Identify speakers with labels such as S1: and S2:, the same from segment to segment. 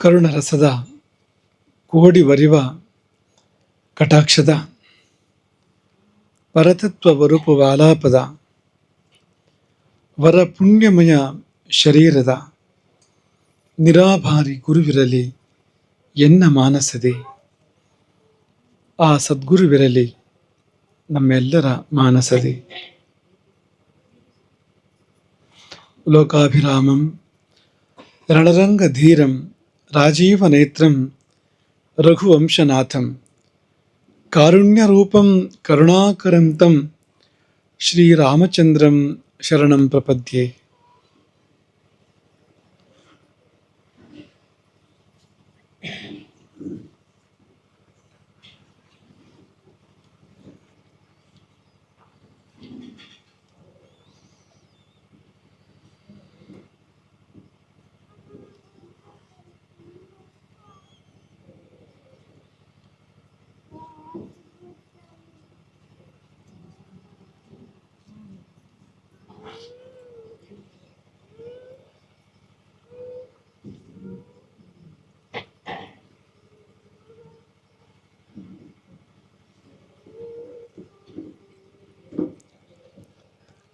S1: ಕರುಣರಸದ ಕೋಡಿ ವರಿವ ಕಟಾಕ್ಷದ ಪರತತ್ವ ವರೂಪ ಆಲಾಪದ ವರ ಪುಣ್ಯಮಯ ಶರೀರದ ನಿರಾಭಾರಿ ಗುರುವಿರಲಿ ಎನ್ನ ಮಾನಸದೆ. ಆ ಸದ್ಗುರುವಿರಲಿ ನಮ್ಮೆಲ್ಲರ ಮಾನಸದೆ. ಲೋಕಾಭಿರಾಮಂ ರಣರಂಗಧೀರಂ राजीवनेत्रं रघुवंशनाथं कारुण्यरूपं करुणाकरं तं श्रीरामचन्द्रं शरणं प्रपद्ये।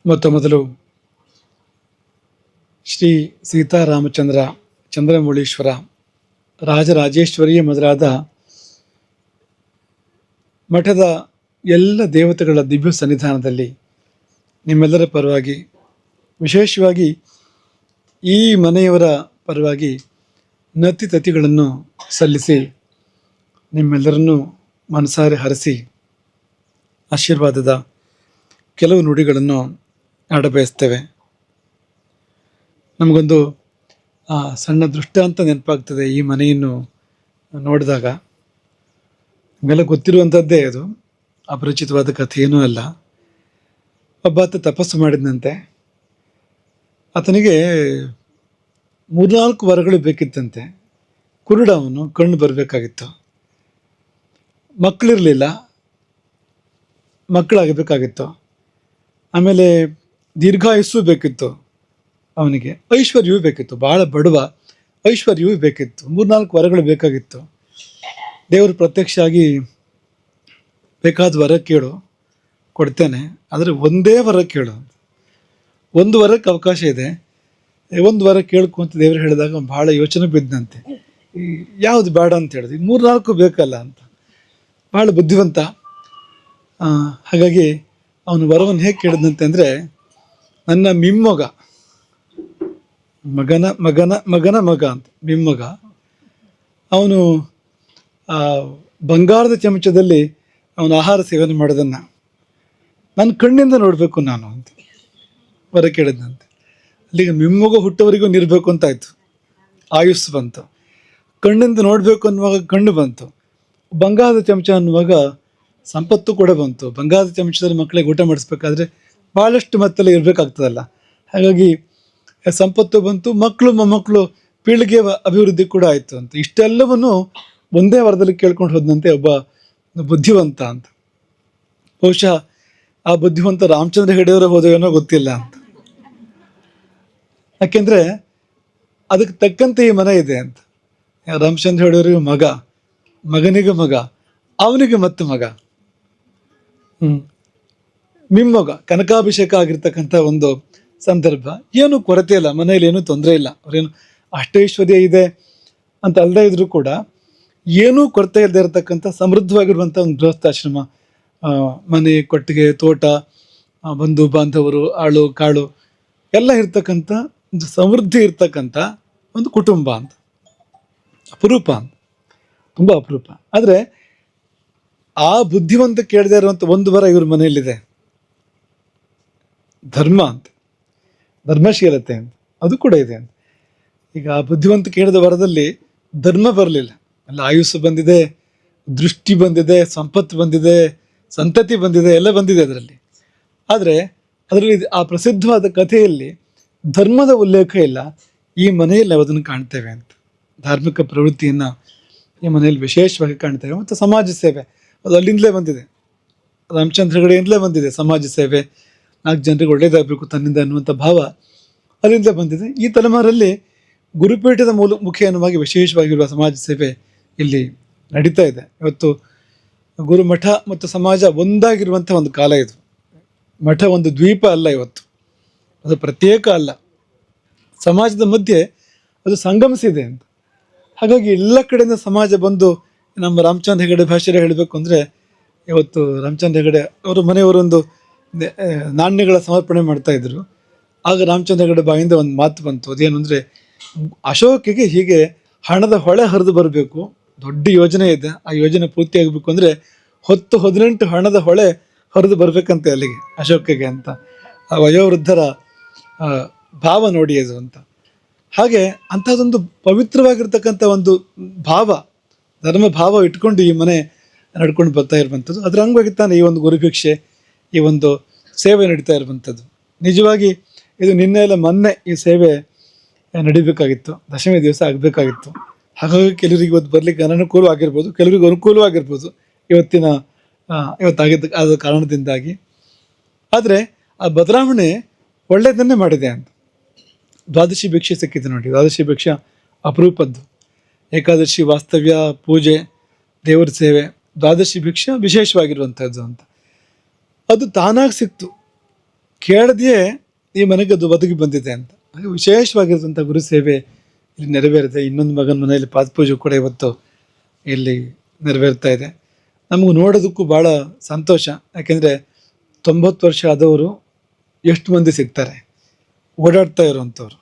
S1: ಮೊದಲು ಶ್ರೀ ಸೀತಾರಾಮಚಂದ್ರ ಚಂದ್ರಮೌಳೀಶ್ವರ ರಾಜರಾಜೇಶ್ವರಿಯ ಮೊದಲಾದ ಮಠದ ಎಲ್ಲ ದೇವತೆಗಳ ದಿವ್ಯ ಸನ್ನಿಧಾನದಲ್ಲಿ ನಿಮ್ಮೆಲ್ಲರ ಪರವಾಗಿ, ವಿಶೇಷವಾಗಿ ಈ ಮನೆಯವರ ಪರವಾಗಿ ನತಿ ತತಿಗಳನ್ನು ಸಲ್ಲಿಸಿ ನಿಮ್ಮೆಲ್ಲರನ್ನೂ ಮನಸಾರೆ ಹರಿಸಿ ಆಶೀರ್ವಾದದ ಕೆಲವು ನುಡಿಗಳನ್ನು ಆಡಬಯಸ್ತೇವೆ ನಮಗೊಂದು ಸಣ್ಣ ಸಣ್ಣ ದೃಷ್ಟಾಂತ ನೆನಪಾಗ್ತದೆ ಈ ಮನೆಯನ್ನು ನೋಡಿದಾಗ. ನಿಮಗೆಲ್ಲ ಗೊತ್ತಿರುವಂಥದ್ದೇ ಅದು. ಅಪರಿಚಿತವಾದ ಕಥೆ ಏನೂ ಅಲ್ಲ. ಒಬ್ಬ ಆತ ತಪಸ್ಸು ಮಾಡಿದಂತೆ ಆತನಿಗೆ ಮೂರ್ನಾಲ್ಕು ವರಗಳು ಬೇಕಿತ್ತಂತೆ. ಕುರುಡ ಅವನು ಕಣ್ಣು ಬರಬೇಕಾಗಿತ್ತು. ಮಕ್ಕಳಿರಲಿಲ್ಲ. ಮಕ್ಕಳಾಗಬೇಕಾಗಿತ್ತು. ಆಮೇಲೆ ದೀರ್ಘಾಯುಸ್ಸು ಬೇಕಿತ್ತು ಅವನಿಗೆ. ಐಶ್ವರ್ಯವೂ ಬೇಕಿತ್ತು, ಬಹಳ ಬಡವ. ಐಶ್ವರ್ಯವೂ ಬೇಕಿತ್ತು, ಮೂರ್ನಾಲ್ಕು ವರಗಳು ಬೇಕಾಗಿತ್ತು. ದೇವರು ಪ್ರತ್ಯಕ್ಷ ಆಗಿ ಬೇಕಾದ ವರ ಕೇಳು, ಕೊಡ್ತೇನೆ. ಆದರೆ ಒಂದೇ ವರ ಕೇಳು. ಒಂದು ವರಕ್ಕೆ ಅವಕಾಶ ಇದೆ. ಒಂದು ವರ ಕೇಳ್ಕು ಅಂತ ದೇವರು ಹೇಳಿದಾಗ ಭಾಳ ಯೋಚನೆ ಬಿದ್ದಂತೆ. ಯಾವುದು ಬೇಡ ಅಂತ ಹೇಳಿದ್ವಿ ಮೂರ್ನಾಲ್ಕು ಬೇಕಲ್ಲ ಅಂತ. ಭಾಳ ಬುದ್ಧಿವಂತ. ಹಾಗಾಗಿ ಅವನು ವರವನ್ನು ಹೇಗೆ ಕೇಳಿದಂತೆ ಅಂದರೆ ನನ್ನ ಮಿಮ್ಮಗ. ಮಗನ ಮಗನ ಮಗನ ಮಗ ಅಂತ, ಮಿಮ್ಮಗ. ಅವನು ಬಂಗಾರದ ಚಮಚದಲ್ಲಿ ಅವನು ಆಹಾರ ಸೇವನೆ ಮಾಡೋದನ್ನು ನನ್ನ ಕಣ್ಣಿಂದ ನೋಡಬೇಕು ನಾನು ಅಂತ ಹೊರ ಕೇಳಿದಂತೆ ಅಲ್ಲಿಗೆ ಮಿಮ್ಮಗ ಹುಟ್ಟವರಿಗೂ ನಿರಬೇಕು ಅಂತಾಯ್ತು ಆಯುಸ್ಸು ಬಂತು. ಕಣ್ಣಿಂದ ನೋಡಬೇಕು ಅನ್ನುವಾಗ ಕಣ್ಣು ಬಂತು. ಬಂಗಾರದ ಚಮಚ ಅನ್ನುವಾಗ ಸಂಪತ್ತು ಕೂಡ ಬಂತು. ಬಂಗಾರದ ಚಮಚದಲ್ಲಿ ಮಕ್ಕಳಿಗೆ ಊಟ ಮಾಡಿಸ್ಬೇಕಾದ್ರೆ ಭಾಳಷ್ಟು ಮತ್ತಲ್ಲಿ ಇರಬೇಕಾಗ್ತದಲ್ಲ. ಹಾಗಾಗಿ ಸಂಪತ್ತು ಬಂತು ಮಕ್ಕಳು ಮೊಮ್ಮಕ್ಕಳು ಪೀಳಿಗೆ ಅಭಿವೃದ್ಧಿ ಕೂಡ ಆಯಿತು ಅಂತ. ಇಷ್ಟೆಲ್ಲವನ್ನು ಒಂದೇ ವಾರದಲ್ಲಿ ಕೇಳ್ಕೊಂಡು ಹೋದಂತೆ ಒಬ್ಬ ಬುದ್ಧಿವಂತ ಅಂತ. ಬಹುಶಃ ಆ ಬುದ್ಧಿವಂತ ರಾಮಚಂದ್ರ ಹೆಡೆಯವರು ಹೋದವೇನೋ ಗೊತ್ತಿಲ್ಲ ಅಂತ. ಯಾಕೆಂದ್ರೆ ಅದಕ್ಕೆ ತಕ್ಕಂತೆ ಈ ಮನೆ ಇದೆ ಅಂತ. ರಾಮಚಂದ್ರ ಹೆಗಡೆಯವರಿಗೆ ಮಗ, ಮಗನಿಗೆ ಮಗ, ಅವನಿಗೆ ಮತ್ತೆ ಮಗ. ಹ್ಮ್. ಮಿಮ್ಮಗ ಕನಕಾಭಿಷೇಕ ಆಗಿರ್ತಕ್ಕಂಥ ಒಂದು ಸಂದರ್ಭ. ಏನು ಕೊರತೆ ಇಲ್ಲ, ಮನೆಯಲ್ಲಿ ಏನೂ ತೊಂದರೆ ಇಲ್ಲ. ಅವ್ರೇನು ಅಷ್ಟೈಶ್ವರ್ಯ ಇದೆ ಅಂತ ಅಲ್ಲದೆ ಇದ್ರೂ ಕೂಡ ಏನೂ ಕೊರತೆ ಇಲ್ಲದೆ ಇರತಕ್ಕಂಥ ಸಮೃದ್ಧವಾಗಿರುವಂಥ ಒಂದು ಗೃಹಸ್ಥಾಶ್ರಮ ಮನೆ, ಕೊಟ್ಟಿಗೆ, ತೋಟ ಬಂಧು, ಬಾಂಧವರು, ಆಳು, ಕಾಳು, ಎಲ್ಲ ಇರ್ತಕ್ಕಂಥ ಒಂದು ಸಮೃದ್ಧಿ ಇರ್ತಕ್ಕಂಥ ಒಂದು ಕುಟುಂಬ ಅಂತ. ಅಪರೂಪ ಅಂತ. ತುಂಬ ಅಪರೂಪ. ಆದರೆ ಆ ಬುದ್ಧಿವಂತ ಕೇಳದೆ ಇರುವಂಥ ಒಂದು ವರ ಇವ್ರ ಮನೆಯಲ್ಲಿದೆ. ಧರ್ಮ ಅಂತ. ಧರ್ಮಶೀಲತೆ ಅಂತ. ಅದು ಕೂಡ ಇದೆ ಅಂತ. ಈಗ ಬುದ್ಧಿವಂತ ಕೇಳಿದ ವರದಲ್ಲಿ ಧರ್ಮ ಬರಲಿಲ್ಲ. ಅಲ್ಲ ಆಯುಸ್ಸು ಬಂದಿದೆ, ದೃಷ್ಟಿ ಬಂದಿದೆ, ಸಂಪತ್ತು ಬಂದಿದೆ, ಸಂತತಿ ಬಂದಿದೆ, ಎಲ್ಲ ಬಂದಿದೆ ಅದರಲ್ಲಿ. ಆದರೆ ಅದರಲ್ಲಿ ಆ ಪ್ರಸಿದ್ಧವಾದ ಕಥೆಯಲ್ಲಿ ಧರ್ಮದ ಉಲ್ಲೇಖ ಇಲ್ಲ, ಈ ಮನೆಯಲ್ಲಿ ಅದನ್ನು ಕಾಣ್ತೇವೆ ಅಂತ. ಧಾರ್ಮಿಕ ಪ್ರವೃತ್ತಿಯನ್ನು ಈ ಮನೆಯಲ್ಲಿ ವಿಶೇಷವಾಗಿ ಕಾಣ್ತೇವೆ ಮತ್ತು ಸಮಾಜ ಸೇವೆ. ಅದು ಅಲ್ಲಿಂದಲೇ ಬಂದಿದೆ. ರಾಮಚಂದ್ರಗಡೆಯಿಂದಲೇ ಬಂದಿದೆ ಸಮಾಜ ಸೇವೆ. ನಾಲ್ಕು ಜನರಿಗೆ ಒಳ್ಳೇದಾಗಬೇಕು ತನ್ನಿಂದ ಅನ್ನುವಂಥ ಭಾವ ಅಲ್ಲಿಂದ ಬಂದಿದೆ. ಈ ತಲೆಮಾರಲ್ಲಿ ಗುರುಪೀಠದ ಮೂಲ ಮುಖೇನವಾಗಿ ವಿಶೇಷವಾಗಿರುವ ಸಮಾಜ ಸೇವೆ ಇಲ್ಲಿ ನಡೀತಾ ಇದೆ. ಇವತ್ತು ಗುರುಮಠ ಮತ್ತು ಸಮಾಜ ಒಂದಾಗಿರುವಂಥ ಒಂದು ಕಾಲ ಇದು. ಮಠ ಒಂದು ದ್ವೀಪ ಅಲ್ಲ ಇವತ್ತು. ಅದು ಪ್ರತ್ಯೇಕ ಅಲ್ಲ. ಸಮಾಜದ ಮಧ್ಯೆ ಅದು ಸಂಗಮಿಸಿದೆ ಅಂತ. ಹಾಗಾಗಿ ಎಲ್ಲ ಕಡೆಯಿಂದ ಸಮಾಜ ಬಂದು ನಮ್ಮ ರಾಮಚಂದ್ರ ಹೆಗಡೆ ಭಾಷೆಯಲ್ಲಿ ಹೇಳಬೇಕು ಅಂದರೆ, ಇವತ್ತು ರಾಮಚಂದ್ರ ಹೆಗಡೆ ಅವರು ಮನೆಯವರೊಂದು ನಾಣ್ಯಗಳ ಸಮರ್ಪಣೆ ಮಾಡ್ತಾ ಇದ್ರು. ಆಗ ರಾಮಚಂದ್ರ ಹೆಗಡೆ ಬಾಯಿಂದ ಒಂದು ಮಾತು ಬಂತು. ಅದೇನು ಅಂದರೆ, ಅಶೋಕಿಗೆ ಹೀಗೆ ಹಣದ ಹೊಳೆ ಹರಿದು ಬರಬೇಕು. ದೊಡ್ಡ ಯೋಜನೆ ಇದೆ. ಆ ಯೋಜನೆ ಪೂರ್ತಿಯಾಗಬೇಕು ಅಂದರೆ ಹೊತ್ತು ಹದಿನೆಂಟು ಹಣದ ಹೊಳೆ ಹರಿದು ಬರಬೇಕಂತೆ ಅಲ್ಲಿಗೆ, ಅಶೋಕಿಗೆ ಅಂತ. ಆ ವಯೋವೃದ್ಧರ ಭಾವ ನೋಡಿ ಅದು ಅಂತ. ಹಾಗೆ ಅಂಥದ್ದೊಂದು ಪವಿತ್ರವಾಗಿರ್ತಕ್ಕಂಥ ಒಂದು ಭಾವ ಧರ್ಮ ಭಾವ ಇಟ್ಕೊಂಡು ಈ ಮನೆ ನಡ್ಕೊಂಡು ಬರ್ತಾ ಇರುವಂಥದ್ದು. ಅದರ ಅಂಗವಾಗಿ ತಾನೆ ಈ ಒಂದು ಗುರುಭಿಕ್ಷೆ ಈ ಒಂದು ಸೇವೆ ನಡೀತಾ ಇರುವಂಥದ್ದು. ನಿಜವಾಗಿ ಇದು ನಿನ್ನೆ ಎಲ್ಲ ಮೊನ್ನೆ ಈ ಸೇವೆ ನಡಿಬೇಕಾಗಿತ್ತು. ದಶಮಿ ದಿವಸ ಆಗಬೇಕಾಗಿತ್ತು. ಹಾಗಾಗಿ ಕೆಲವರಿಗೆ ಇವತ್ತು ಬರಲಿಕ್ಕೆ ಅನನುಕೂಲವಾಗಿರ್ಬೋದು ಕೆಲವರಿಗೆ ಅನುಕೂಲವಾಗಿರ್ಬೋದು ಇವತ್ತಿನ ಆ, ಇವತ್ತಾಗಿದ್ದ ಆದ ಕಾರಣದಿಂದಾಗಿ. ಆದರೆ ಆ ಬದಲಾವಣೆ ಒಳ್ಳೆಯದನ್ನೇ ಮಾಡಿದೆ ಅಂತ. ದ್ವಾದಶಿ ಭಿಕ್ಷೆ ಸಿಕ್ಕಿದೆ ನೋಡಿ ದ್ವಾದಶಿ ಭಿಕ್ಷೆ ಅಪರೂಪದ್ದು. ಏಕಾದಶಿ ವಾಸ್ತವ್ಯ ಪೂಜೆ ದೇವರ ಸೇವೆ ದ್ವಾದಶಿ ಭಿಕ್ಷೆ ವಿಶೇಷವಾಗಿರುವಂಥದ್ದು ಅಂತ. ಅದು ತಾನಾಗಿ ಸಿಕ್ತು. ಕೇಳದೆಯೇ ಈ ಮನೆಗೆ ಅದು ಬದುಕಿ ಬಂದಿದೆ ಅಂತ. ಹಾಗೆ ವಿಶೇಷವಾಗಿರುವಂಥ ಗುರು ಸೇವೆ ಇಲ್ಲಿ ನೆರವೇರಿದೆ. ಇನ್ನೊಂದು ಮಗನ ಮನೆಯಲ್ಲಿ ಪಾದಪೂಜೆ ಕೂಡ ಇವತ್ತು ಇಲ್ಲಿ ನೆರವೇರ್ತಾ ಇದೆ. ನಮಗೆ ನೋಡೋದಕ್ಕೂ ಭಾಳ ಸಂತೋಷ. ಯಾಕೆಂದರೆ ತೊಂಬತ್ತು ವರ್ಷ ಆದವರು ಎಷ್ಟು ಮಂದಿ ಸಿಗ್ತಾರೆ? ಓಡಾಡ್ತಾ ಇರುವಂಥವ್ರು.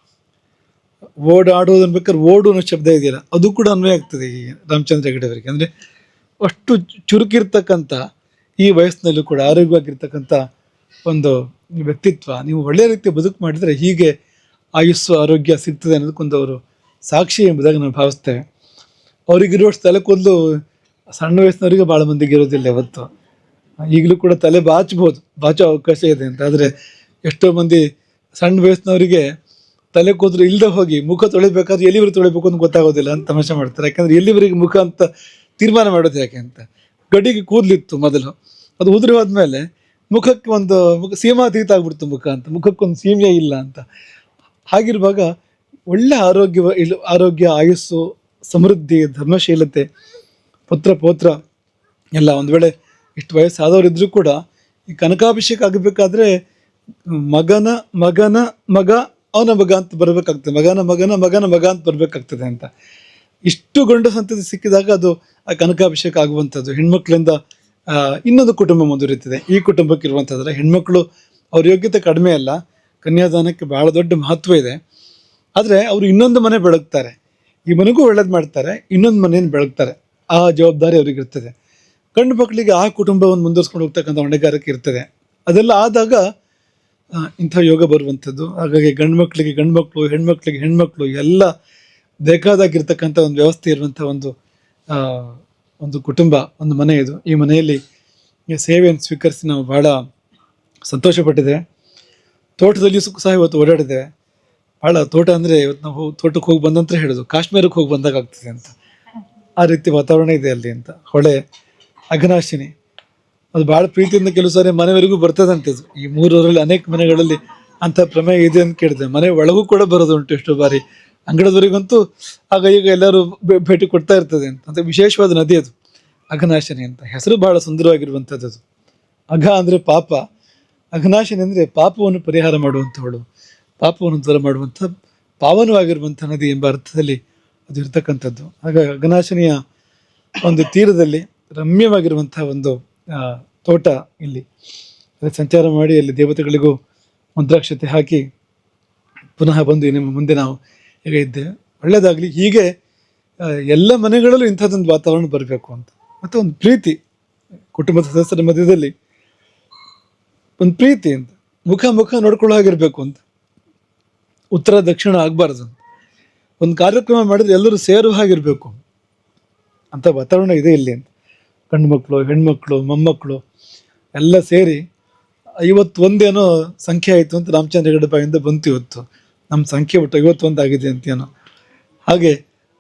S1: ಓಡಾಡೋದು ಬೇಕಾದ್ರೆ ಓಡು ಅನ್ನೋ ಶಬ್ದ ಇದೆಯಲ್ಲ, ಅದು ಕೂಡ ಅನ್ವಯ ಆಗ್ತದೆ ಈ ರಾಮಚಂದ್ರ ಹೆಗಡೆ ಅವರಿಗೆ ಅಂದರೆ ಅಷ್ಟು ಚುರುಕಿರ್ತಕ್ಕಂಥ ಈ ವಯಸ್ಸಿನಲ್ಲೂ ಕೂಡ ಆರೋಗ್ಯವಾಗಿರ್ತಕ್ಕಂಥ ಒಂದು ವ್ಯಕ್ತಿತ್ವ ನೀವು ಒಳ್ಳೆಯ ರೀತಿ ಬದುಕು ಮಾಡಿದರೆ ಹೀಗೆ ಆಯುಸ್ಸು, ಆರೋಗ್ಯ ಸಿಗ್ತದೆ ಅನ್ನೋದಕ್ಕೊಂದು ಅವರು ಸಾಕ್ಷಿ ಎಂಬುದಾಗಿ ನಾನು ಭಾವಿಸ್ತೇವೆ ಅವರಿಗಿರುವಷ್ಟು ತಲೆ ಸಣ್ಣ ವಯಸ್ಸಿನವರಿಗೆ ಭಾಳ ಮಂದಿಗೆ ಇರೋದಿಲ್ಲ ಇವತ್ತು ಈಗಲೂ ಕೂಡ ತಲೆ ಬಾಚ್ಬೋದು, ಬಾಚೋ ಅವಕಾಶ ಇದೆ ಅಂತ. ಆದರೆ ಎಷ್ಟೋ ಮಂದಿ ಸಣ್ಣ ವಯಸ್ಸಿನವರಿಗೆ ತಲೆ ಕೂದಲು ಇಲ್ಲದೆ ಹೋಗಿ ಮುಖ ತೊಳಿಬೇಕಾದ್ರೆ ಎಲ್ಲಿವರೆಗೆ ತೊಳಿಬೇಕು ಅಂತ ಗೊತ್ತಾಗೋದಿಲ್ಲ ಅಂತ ತಮಾಷೆ ಮಾಡ್ತಾರೆ. ಯಾಕಂದರೆ ಎಲ್ಲಿವರೆಗೆ ಮುಖ ಅಂತ ತೀರ್ಮಾನ ಮಾಡೋದು ಯಾಕೆ ಅಂತ. ಗಡಿಗೆ ಕೂದಲಿತ್ತು ಮೊದಲು. ಅದು ಉದುರಿ ಹೋದ್ಮೇಲೆ ಮುಖಕ್ಕೆ ಒಂದು ಮುಖ ಸೀಮಾತೀತ ಆಗ್ಬಿಡ್ತು ಮುಖ ಅಂತ. ಮುಖಕ್ಕೊಂದು ಸೀಮೆ ಇಲ್ಲ ಅಂತ. ಹಾಗಿರುವಾಗ ಒಳ್ಳೆ ಆರೋಗ್ಯ ಆರೋಗ್ಯ, ಆಯುಸ್ಸು, ಸಮೃದ್ಧಿ, ಧರ್ಮಶೀಲತೆ, ಪುತ್ರ, ಪೋತ್ರ ಎಲ್ಲ ಒಂದು ವೇಳೆ ಇಷ್ಟು ವಯಸ್ಸಾದವರು ಇದ್ರೂ ಕೂಡ ಈ ಕನಕಾಭಿಷೇಕ ಆಗಬೇಕಾದ್ರೆ ಮಗನ ಮಗನ, ಮಗ, ಅವನ ಮಗ ಅಂತ ಬರಬೇಕಾಗ್ತದೆ. ಮಗನ ಮಗನ ಮಗನ, ಮಗ ಅಂತ ಬರಬೇಕಾಗ್ತದೆ ಅಂತ. ಇಷ್ಟು ಗಂಡು ಸಂತತಿ ಸಿಕ್ಕಿದಾಗ ಅದು ಆ ಕನಕಾಭಿಷೇಕ ಆಗುವಂಥದ್ದು. ಹೆಣ್ಮಕ್ಳಿಂದ ಇನ್ನೊಂದು ಕುಟುಂಬ ಮುಂದುವರಿತದೆ ಈ ಕುಟುಂಬಕ್ಕೆ ಇರುವಂಥದ್ರೆ ಹೆಣ್ಮಕ್ಳು ಅವ್ರ ಯೋಗ್ಯತೆ ಕಡಿಮೆ ಅಲ್ಲ. ಕನ್ಯಾದಾನಕ್ಕೆ ಬಹಳ ದೊಡ್ಡ ಮಹತ್ವ ಇದೆ. ಆದರೆ ಅವರು ಇನ್ನೊಂದು ಮನೆ ಬೆಳಗ್ತಾರೆ. ಈ ಮನೆಗೂ ಒಳ್ಳೇದು ಮಾಡ್ತಾರೆ, ಇನ್ನೊಂದು ಮನೆಯನ್ನು ಬೆಳಗ್ತಾರೆ. ಆ ಜವಾಬ್ದಾರಿ ಅವ್ರಿಗೆ ಇರ್ತದೆ. ಗಂಡು ಮಕ್ಕಳಿಗೆ ಆ ಕುಟುಂಬವನ್ನು ಮುಂದುವರ್ಸ್ಕೊಂಡು ಹೋಗ್ತಕ್ಕಂಥ ಹೊಣೆಗಾರಿಕೆ ಇರ್ತದೆ. ಅದೆಲ್ಲ ಆದಾಗ ಇಂಥ ಯೋಗ ಬರುವಂಥದ್ದು. ಹಾಗಾಗಿ ಗಂಡು ಮಕ್ಕಳಿಗೆ ಗಂಡು ಮಕ್ಕಳು ಹೆಣ್ಮಕ್ಳಿಗೆ ಹೆಣ್ಮಕ್ಳು, ಎಲ್ಲ ಬೇಕಾದಾಗಿರ್ತಕ್ಕಂಥ ಒಂದು ವ್ಯವಸ್ಥೆ ಇರುವಂಥ ಒಂದು ಒಂದು ಕುಟುಂಬ, ಒಂದು ಮನೆ ಇದು. ಈ ಮನೆಯಲ್ಲಿ ಸೇವೆಯನ್ನು ಸ್ವೀಕರಿಸಿ ನಾವು ಭಾಳ ಸಂತೋಷಪಟ್ಟಿದ್ದೇವೆ. ತೋಟದಲ್ಲಿ ಸಹ ಇವತ್ತು ಓಡಾಡಿದೆ ಭಾಳ ತೋಟ ಅಂದರೆ ಇವತ್ತು ನಾವು ತೋಟಕ್ಕೆ ಹೋಗಿ ಬಂದಂತ ಹೇಳೋದು, ಕಾಶ್ಮೀರಕ್ಕೆ ಹೋಗಿ ಬಂದಾಗ ಆಗ್ತದೆ ಅಂತ. ಆ ರೀತಿ ವಾತಾವರಣ ಇದೆ ಅಲ್ಲಿ ಅಂತ. ಹೊಳೆ, ಅಘನಾಶಿನಿ. ಅದು ಭಾಳ ಪ್ರೀತಿಯಿಂದ ಕೆಲವು ಸಾರಿ ಮನೆವರೆಗೂ ಬರ್ತದಂತೆ ಅದು. ಈ ಮೂರರಲ್ಲಿ ಅನೇಕ ಮನೆಗಳಲ್ಲಿ ಅಂಥ ಪ್ರಮೇಯ ಇದೆ ಅಂತ ಕೇಳಿದೆ ಮನೆ ಒಳಗೂ ಕೂಡ ಬರೋದು ಉಂಟು ಎಷ್ಟೋ ಬಾರಿ. ಅಂಗಳದವರೆಗಂತೂ ಆಗ ಈಗ ಎಲ್ಲರೂ ಭೇಟಿ ಕೊಡ್ತಾ ಇರ್ತದೆ ಅಂತ. ಅಂದರೆ ವಿಶೇಷವಾದ ನದಿ ಅದು. ಅಘನಾಶನಿ ಅಂತ. ಹೆಸರು ಬಹಳ ಸುಂದರವಾಗಿರುವಂಥದ್ದು ಅದು. ಅಘ ಅಂದರೆ ಪಾಪ. ಅಘನಾಶನಿ ಅಂದರೆ ಪಾಪವನ್ನು ಪರಿಹಾರ ಮಾಡುವಂಥವಳು ಪಾಪವನ್ನು ದೂರ ಮಾಡುವಂಥ ಪಾವನವಾಗಿರುವಂಥ ನದಿ ಎಂಬ ಅರ್ಥದಲ್ಲಿ ಅದು ಇರ್ತಕ್ಕಂಥದ್ದು. ಆಗ ಅಘನಾಶನಿಯ ಒಂದು ತೀರದಲ್ಲಿ ರಮ್ಯವಾಗಿರುವಂಥ ಒಂದು ತೋಟ ಇಲ್ಲಿ. ಸಂಚಾರ ಮಾಡಿ ಅಲ್ಲಿ ದೇವತೆಗಳಿಗೂ ಮುದ್ರಾಕ್ಷತೆ ಹಾಕಿ ಪುನಃ ಬಂದು ನಿಮ್ಮ ಮುಂದೆ ನಾವು ಈಗ ಇದ್ದೆ? ಒಳ್ಳೆಯದಾಗಲಿ ಹೀಗೆ ಎಲ್ಲ ಮನೆಗಳಲ್ಲೂ ಇಂಥದ್ದೊಂದು ವಾತಾವರಣ ಬರಬೇಕು ಅಂತ. ಮತ್ತು ಒಂದು ಪ್ರೀತಿ. ಕುಟುಂಬದ ಸದಸ್ಯರ ಮಧ್ಯದಲ್ಲಿ ಒಂದು ಪ್ರೀತಿ ಅಂತ. ಮುಖ ಮುಖ ನೋಡ್ಕೊಳ್ಳೋ ಹಾಗಿರ್ಬೇಕು ಅಂತ. ಉತ್ತರ, ದಕ್ಷಿಣ ಆಗಬಾರ್ದು ಅಂತ. ಒಂದು ಕಾರ್ಯಕ್ರಮ ಮಾಡಿದ್ರೆ ಎಲ್ಲರೂ ಸೇರುವ ಹಾಗಿರಬೇಕು. ಅಂತ ವಾತಾವರಣ ಇದೆ ಇಲ್ಲಿ ಅಂತ. ಗಂಡು ಮಕ್ಕಳು ಹೆಣ್ಮಕ್ಳು ಮೊಮ್ಮಕ್ಕಳು ಎಲ್ಲ ಸೇರಿ ಐವತ್ತೊಂದೇನೋ ಸಂಖ್ಯೆ ಆಯಿತು ಅಂತ ರಾಮಚಂದ್ರ ಹೆಗಡೆ ಬಂತು ಇವತ್ತು. ನಮ್ಮ ಸಂಖ್ಯೆ ಒಟ್ಟು ಐವತ್ತೊಂದು ಆಗಿದೆ ಅಂತೇನೋ ಹಾಗೆ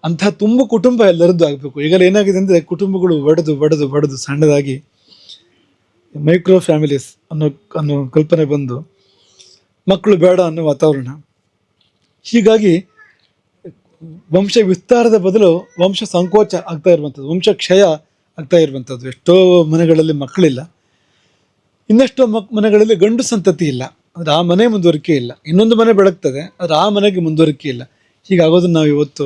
S1: ಅಂತಹ ತುಂಬ ಕುಟುಂಬ ಎಲ್ಲರದ್ದು ಆಗಬೇಕು. ಈಗ ಏನಾಗಿದೆ ಅಂದರೆ ಕುಟುಂಬಗಳು ಒಡೆದು ಒಡೆದು ಒಡೆದು ಸಣ್ಣದಾಗಿ ಮೈಕ್ರೋ ಫ್ಯಾಮಿಲೀಸ್ ಅನ್ನೋ ಅನ್ನೋ ಕಲ್ಪನೆ ಬಂದು ಮಕ್ಕಳು ಬೇಡ ಅನ್ನೋ ವಾತಾವರಣ. ಹೀಗಾಗಿ ವಂಶ ವಿಸ್ತಾರದ ಬದಲು ವಂಶ ಸಂಕೋಚ ಆಗ್ತಾ ಇರುವಂಥದ್ದು, ವಂಶ ಕ್ಷಯ ಆಗ್ತಾ ಇರುವಂಥದ್ದು. ಎಷ್ಟೋ ಮನೆಗಳಲ್ಲಿ ಮಕ್ಕಳಿಲ್ಲ. ಇನ್ನೆಷ್ಟೋ ಮಕ್, ಮನೆಗಳಲ್ಲಿ ಗಂಡು ಸಂತತಿ ಇಲ್ಲ. ಆದರೆ ಆ ಮನೆ ಮುಂದುವರಿಕೆ ಇಲ್ಲ. ಇನ್ನೊಂದು ಮನೆ ಬೆಳಗ್ತದೆ ಆದರೆ ಆ ಮನೆಗೆ ಮುಂದುವರಿಕೆ ಇಲ್ಲ. ಹೀಗಾಗೋದನ್ನು ನಾವು ಇವತ್ತು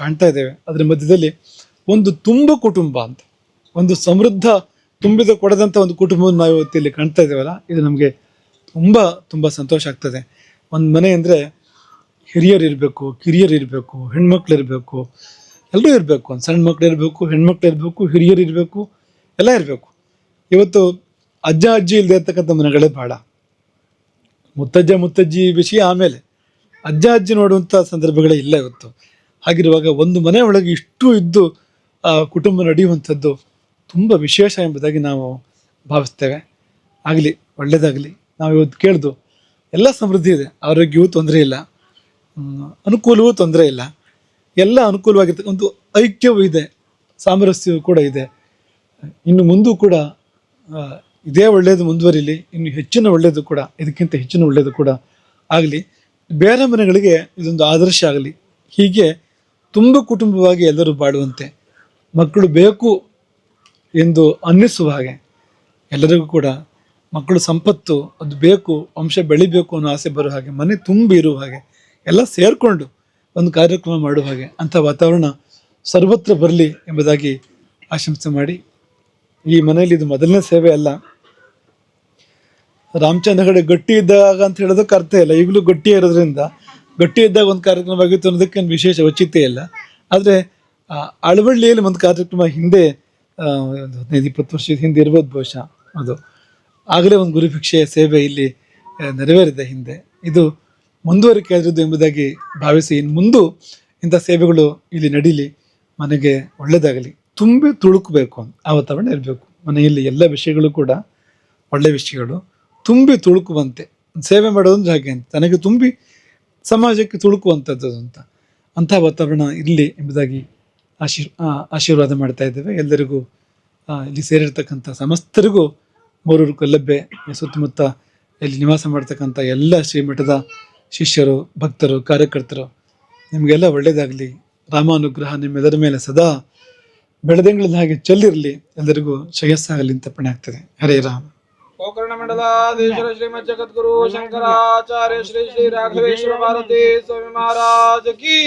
S1: ಕಾಣ್ತಾ ಇದ್ದೇವೆ. ಅದರ ಮಧ್ಯದಲ್ಲಿ ಒಂದು ತುಂಬ ಕುಟುಂಬ ಅಂತ, ಒಂದು ಸಮೃದ್ಧ ತುಂಬಿದ ಕೊಡದಂಥ ಒಂದು ಕುಟುಂಬವನ್ನು ನಾವು ಇವತ್ತು ಇಲ್ಲಿ ಕಾಣ್ತಾ ಇದ್ದೇವಲ್ಲ, ಇದು ನಮಗೆ ತುಂಬ ತುಂಬ ಸಂತೋಷ ಆಗ್ತದೆ. ಒಂದು ಮನೆ ಅಂದರೆ ಹಿರಿಯರು ಇರಬೇಕು, ಕಿರಿಯರು ಇರಬೇಕು, ಹೆಣ್ಮಕ್ಳು ಇರಬೇಕು ಎಲ್ಲರೂ ಇರಬೇಕು. ಒಂದು ಸಣ್ಣ ಮಕ್ಳು ಇರಬೇಕು, ಹೆಣ್ಮಕ್ಳು ಇರಬೇಕು, ಹಿರಿಯರು ಇರಬೇಕು, ಎಲ್ಲ ಇರಬೇಕು. ಇವತ್ತು ಅಜ್ಜ, ಅಜ್ಜಿ ಇಲ್ಲದೆ ಇರ್ತಕ್ಕಂಥ ಮನೆಗಳೇ ಭಾಳ ಮುತ್ತಜ್ಜ ಮುತ್ತಜ್ಜಿ ವಿಷಯ ಆಮೇಲೆ ಅಜ್ಜ ಅಜ್ಜಿ ನೋಡುವಂಥ ಸಂದರ್ಭಗಳೇ ಇಲ್ಲ ಇವತ್ತು. ಹಾಗಿರುವಾಗ ಒಂದು ಮನೆ ಒಳಗೆ ಇಷ್ಟು ಇದ್ದು, ಆ ಕುಟುಂಬ ನಡೆಯುವಂಥದ್ದು ತುಂಬ ವಿಶೇಷ ಎಂಬುದಾಗಿ ನಾವು ಭಾವಿಸ್ತೇವೆ. ಆಗಲಿ ಒಳ್ಳೆಯದಾಗಲಿ ನಾವು ಇವತ್ತು ಕೇಳ್ದು ಎಲ್ಲ ಸಮೃದ್ಧಿ ಇದೆ. ಆರೋಗ್ಯವೂ ತೊಂದರೆ ಇಲ್ಲ. ಅನುಕೂಲವೂ ತೊಂದರೆ ಇಲ್ಲ. ಎಲ್ಲ ಅನುಕೂಲವಾಗಿರ್ತಕ್ಕಂಥ ಐಕ್ಯವೂ ಇದೆ. ಸಾಮರಸ್ಯವೂ ಕೂಡ ಇದೆ. ಇನ್ನು ಮುಂದೂ ಕೂಡ ಇದೇ ಒಳ್ಳೆಯದು ಮುಂದುವರಿಲಿ, ಇನ್ನು ಹೆಚ್ಚಿನ ಒಳ್ಳೆಯದು ಕೂಡ, ಇದಕ್ಕಿಂತ ಹೆಚ್ಚಿನ ಒಳ್ಳೆಯದು ಕೂಡ ಆಗಲಿ. ಬೇರೆ ಮನೆಗಳಿಗೆ ಇದೊಂದು ಆದರ್ಶ ಆಗಲಿ. ಹೀಗೆ ತುಂಬ ಕುಟುಂಬವಾಗಿ ಎಲ್ಲರೂ ಬಾಳುವಂತೆ ಮಕ್ಕಳು ಬೇಕು ಎಂದು ಅನ್ನಿಸುವ ಹಾಗೆ ಎಲ್ಲರಿಗೂ ಕೂಡ ಮಕ್ಕಳು ಸಂಪತ್ತು, ಅದು ಬೇಕು, ವಂಶ ಬೆಳಿಬೇಕು ಅನ್ನೋ ಆಸೆ ಬರೋ ಹಾಗೆ, ಮನೆ ತುಂಬಿ ಇರುವ ಹಾಗೆ, ಎಲ್ಲ ಸೇರಿಕೊಂಡು ಒಂದು ಕಾರ್ಯಕ್ರಮ ಮಾಡುವ ಹಾಗೆ, ಅಂಥ ವಾತಾವರಣ ಸರ್ವತ್ರ ಬರಲಿ ಎಂಬುದಾಗಿ ಆಶಂಸೆ ಮಾಡಿ ಈ ಮನೆಯಲ್ಲಿ ಇದು ಮೊದಲನೇ ಸೇವೆ ಅಲ್ಲ. ರಾಮಚಂದ್ರ ಹೆಗಡೆ ಗಟ್ಟಿ ಇದ್ದಾಗ ಅಂತ ಹೇಳೋದಕ್ಕೆ ಅರ್ಥ ಇಲ್ಲ. ಈಗಲೂ ಗಟ್ಟಿ ಇರೋದ್ರಿಂದ ಗಟ್ಟಿ ಇದ್ದಾಗ ಒಂದು ಕಾರ್ಯಕ್ರಮವಾಗಿತ್ತು ಅನ್ನೋದಕ್ಕೆ ಏನು ವಿಶೇಷ ಔಚಿತ್ಯ ಇಲ್ಲ. ಆದರೆ ಅಳವಳ್ಳಿಯಲ್ಲಿ ಒಂದು ಕಾರ್ಯಕ್ರಮ ಹಿಂದೆ ಒಂದು ಹದಿನೈದು, ಇಪ್ಪತ್ತು ವರ್ಷದ ಹಿಂದೆ ಇರ್ಬೋದು ಬಹುಶಃ ಅದು. ಆಗಲೇ ಒಂದು ಗುರುಭಿಕ್ಷೆಯ ಸೇವೆ ಇಲ್ಲಿ ನೆರವೇರಿದೆ ಹಿಂದೆ. ಇದು ಮುಂದುವರಿಕೆ ಆದ್ರದ್ದು ಎಂಬುದಾಗಿ ಭಾವಿಸಿ ಇನ್ನು ಮುಂದೂ ಇಂಥ ಸೇವೆಗಳು ಇಲ್ಲಿ ನಡೀಲಿ. ಮನೆಗೆ ಒಳ್ಳೆಯದಾಗಲಿ. ತುಂಬಿ ತುಳುಕಬೇಕು ಆ ವಾತಾವರಣ ಇರಬೇಕು. ಮನೆಯಲ್ಲಿ ಎಲ್ಲ ವಿಷಯಗಳು ಕೂಡ ಒಳ್ಳೆ ವಿಷಯಗಳು. ತುಂಬಿ ತುಳುಕುವಂತೆ. ಸೇವೆ ಮಾಡೋದಂದ್ರೆ ಹಾಗೆ ಅಂತ. ತನಗೆ ತುಂಬಿ ಸಮಾಜಕ್ಕೆ ತುಳುಕುವಂಥದ್ದು ಅಂತ. ಅಂಥ ವಾತಾವರಣ ಇರಲಿ ಎಂಬುದಾಗಿ ಆಶೀರ್ ಆಶೀರ್ವಾದ ಮಾಡ್ತಾ ಇದ್ದೇವೆ. ಎಲ್ಲರಿಗೂ ಇಲ್ಲಿ ಸೇರಿರ್ತಕ್ಕಂಥ ಸಮಸ್ತರಿಗೂ ಮೂರೂರು ಕಲ್ಲಬ್ಬೆ, ಸುತ್ತಮುತ್ತ ಇಲ್ಲಿ ನಿವಾಸ ಮಾಡ್ತಕ್ಕಂಥ ಎಲ್ಲ ಶ್ರೀಮಠದ ಶಿಷ್ಯರು, ಭಕ್ತರು, ಕಾರ್ಯಕರ್ತರು, ನಿಮಗೆಲ್ಲ ಒಳ್ಳೆಯದಾಗಲಿ ರಾಮಾನುಗ್ರಹ ನಿಮ್ಮೆಲ್ಲರ ಮೇಲೆ ಸದಾ ಬೆಳದಿಂಗಳಿನ ಹಾಗೆ ಚೆಲ್ಲಿರಲಿ ಎಲ್ಲರಿಗೂ ಶ್ರೇಯಸ್ಸಾಗಲಿ ಅಂತ ಪಣೆ ಆಗ್ತದೆ. ಹರೇ ರಾಮ.
S2: ಗೋಕರ್ಣ ಮಂಡಲಾಧೀಶ್ವರ ಶ್ರೀಮದ್ ಜಗದ್ಗುರು ಶಂಕರಾಚಾರ್ಯ ಶ್ರೀ ಶ್ರೀ ರಾಘವೇಶ್ವರ ಭಾರತಿ ಸ್ವಾಮಿ ಮಹಾರಾಜ ಕಿ